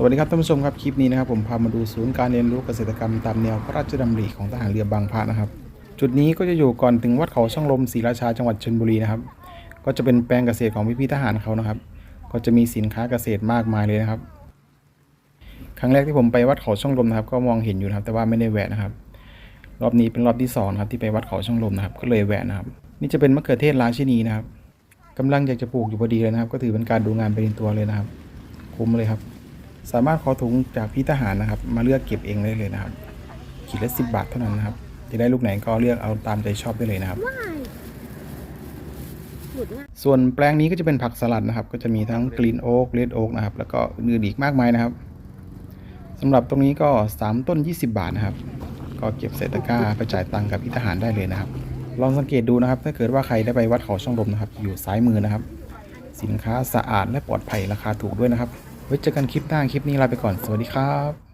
สวัสดีครับท่านผู้ชมครับคลิปนี้นะครับผมพามาดูศูนย์การเรียนรู้เกษตรกรรมตามแนวพระราชดำริของทหารเรือบางพระนะครับ จุดนี้ก็จะอยู่ก่อนถึงวัดเขาช่องลมศรีราชาจังหวัดชลบุรีนะครับ ก็จะเป็นแปลงเกษตรของพี่ๆทหารเขานะครับ ก็จะมีสินค้าเกษตรมากมายเลยนะครับ ครั้งแรกที่ผมไปวัดเขาช่องลมนะครับ ก็มองเห็นอยู่นะครับ แต่ว่าไม่ได้แวะนะครับ รอบนี้เป็นรอบที่สองนะครับที่ไปวัดเขาช่องลมนะครับ ก็เลยแวะนะครับ นี่จะเป็นมะเขือเทศราชินีนะครับกำลังอยากจะปลูกอยู่พอดีเลยนะครับ ก็ถือเป็นการดูงานไปในตัวเลยนะครับ คุ้มเลยครับ สามารถขอถุงจากพี่ทหารนะครับ มาเลือกเก็บเองได้เลยนะครับขีดละสิบบาทเท่านั้นนะครับ จะได้ลูกไหนก็เลือกเอาตามใจชอบได้เลยนะครับหลุดง่ายส่วนแปลงนี้ก็จะเป็นผักสลัดนะครับ ก็จะมีทั้งกรีนโอ๊กเลดโอ๊กนะครับ แล้วก็อื่นๆอีกมากมายนะครับสำหรับตรงนี้ก็ 3 ต้น 20 บาทนะครับ ก็เก็บใส่ตะกร้าไปจ่ายตังค์กับพี่ทหารได้เลยนะครับ ลองสังเกตดูนะครับ ถ้าเกิดว่าใครได้ไปวัดเขาช่องลมนะครับ อยู่ซ้ายมือนะครับ สินค้าสะอาดและปลอดภัยราคาถูกด้วยนะครับ ไว้เจอกันคลิปหน้าคลิปนี้ลาไปก่อน สวัสดีครับ